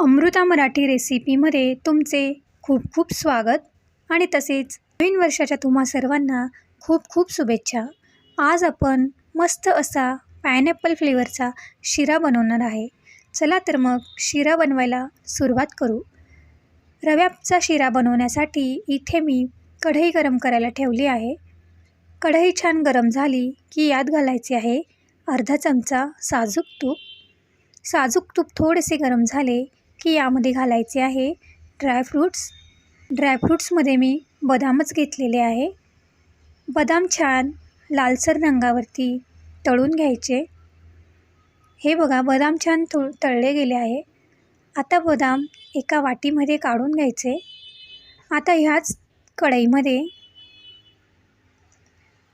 अमृता मराठी रेसिपीमध्ये तुमचे खूप खूप स्वागत. आणि तसेच नवीन वर्षाच्या तुम्हा सर्वांना खूप खूप शुभेच्छा. आज आपण मस्त असा पायनॅपल फ्लेवरचा शिरा बनवणार आहे. चला तर मग शिरा बनवायला सुरुवात करू. रव्याचा शिरा बनवण्यासाठी इथे मी कढई गरम करायला ठेवली आहे. कढई छान गरम झाली की यात घालायचे आहे अर्धा चमचा साजूक तूप. साजूक तूप थोडेसे गरम झाले की यामध्ये घालायचे आहे ड्रायफ्रूट्स ड्रायफ्रूट्समध्ये मी बदामच घेतलेले आहे. बदाम छान लालसर रंगावरती तळून घ्यायचे. हे बघा बदाम छान तु तळले गेले आहे. आता बदाम एका वाटीमध्ये काढून घ्यायचे. आता ह्याच कढईमध्ये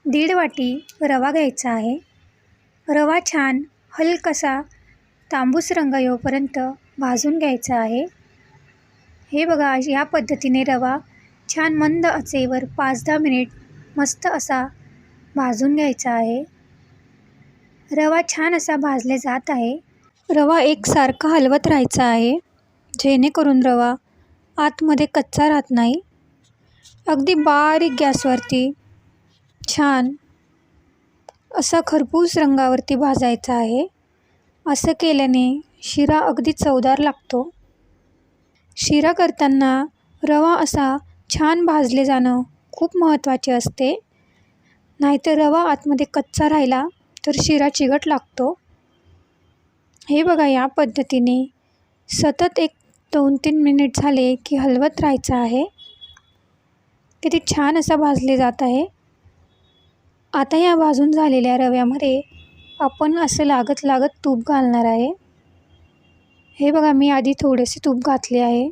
दीड वाटी रवा घ्यायचा आहे. रवा छान हलकसा तांबूस रंग येऊपर्यंत भाजून घ्यायचा आहे. हे बघा या पद्धतीने रवा छान मंद आचेवर पाच दहा मिनिट मस्त असा भाजून घ्यायचा आहे. रवा छान असा भाजले जात आहे. रवा एकसारखा हलवत राहायचा आहे. जेणेकरून रवा आतमध्ये कच्चा राहत नाही. अगदी बारीक गॅसवरती छान असा खरपूस रंगावरती भाजायचा आहे. असं केल्याने शिरा अगदी चवदार लागतो. शिरा करताना रवा असा छान भाजले जाणं खूप महत्त्वाचे असते. नाहीतर रवा आतमध्ये कच्चा राहिला तर शिरा चिकट लागतो. हे बघा या पद्धतीने सतत एक दोन तीन मिनिट झाले की हलवत राहायचं आहे. किती छान असा भाजले जात आहे. आता या भाजून झालेल्या रव्यामध्ये आपण असं लागत लागत तूप घालणार आहे. हे बघा मी आधी थोडेसे तूप घातले आहे.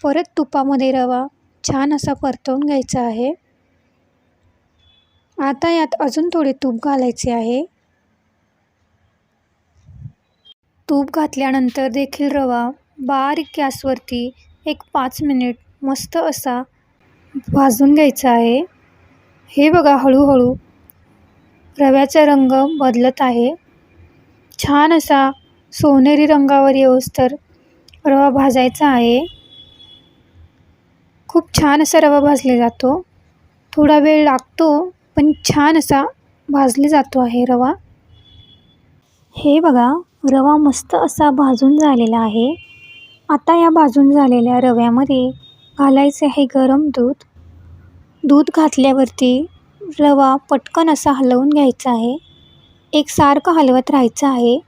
परत तुपामध्ये रवा छान असा परतवून घ्यायचा आहे. आता यात अजून थोडे तूप घालायचे आहे. तूप घातल्यानंतर देखील रवा बारीक गॅसवरती एक पाच मिनिट मस्त असा भाजून घ्यायचा आहे. हे बघा हळूहळू रव्याचा रंग बदलत आहे. छान असा सोनेरी रंगावर येऊस्तर रवा भाजायचा आहे. खूप छान असा रवा भाजला जातो. थोडा वेळ लागतो पण छान असा भाजले जातो आहे रवा. हे बघा रवा मस्त असा भाजून झालेला आहे. आता या भाजून झालेल्या रव्यामध्ये घालायचे आहे गरम दूध. दूध घातल्यावरती रवा पटकन असा हलवून घ्यायचा आहे. एकसारखं हलवत राहायचं आहे.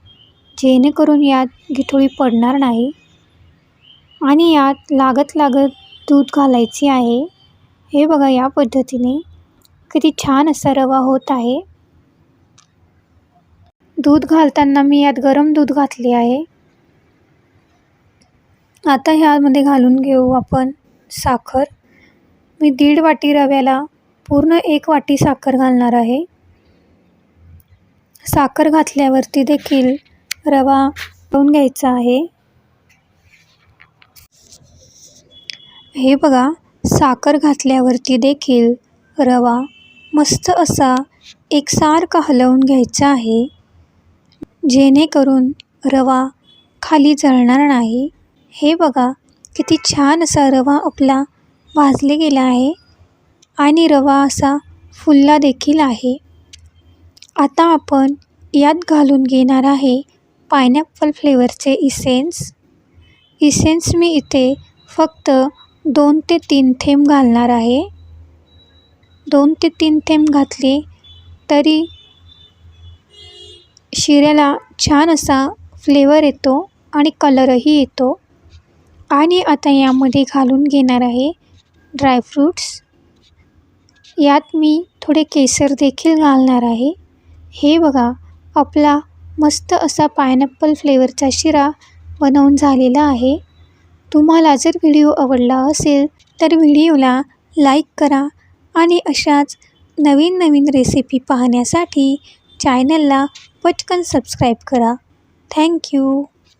जेणेकरून यात गिठोळी पडणार नाही आणि यात लागत लागत दूध घालायचे आहे. हे बघा या पद्धतीने किती छान असा रवा होत आहे. दूध घालताना मी यात गरम दूध घातले आहे. आता ह्यामध्ये घालून घेऊ आपण साखर. मी दीड वाटी रव्याला पूर्ण एक वाटी साखर घालणार आहे. साखर घातल्यावरती देखील रवा करून घ्यायचा आहे. हे बघा साखर घातल्यावरती देखील रवा मस्त असा एकसारखा हलवून घ्यायचा आहे. जेणेकरून रवा खाली जळणार नाही. हे बघा किती छान असा रवा आपला भाजले गेला आहे आणि रवा असा फुलला देखील आहे. आता आपण यात घालून घेणार आहे पायनॅपल फ्लेवरचे इसेन्स इसेन्स मी इथे फक्त दोन ते तीन थेंब घालणार आहे. दोन ते तीन थेंब घातले तरी शिऱ्याला छान असा फ्लेवर येतो आणि कलरही येतो. आणि आता यामध्ये घालून घेणार आहे ड्रायफ्रूट्स यात मी थोडे केसर देखील घालणार आहे. हे बघा आपला मस्त असा पायनॅपल फ्लेवरचा शिरा बनवून झालेला आहे. तुम्हाला जर व्हिडिओ आवडला असेल तर व्हिडिओला लाईक करा आणि अशाच नवीन नवीन रेसिपी पाहण्यासाठी चॅनलला पटकन सबस्क्राईब करा. थँक्यू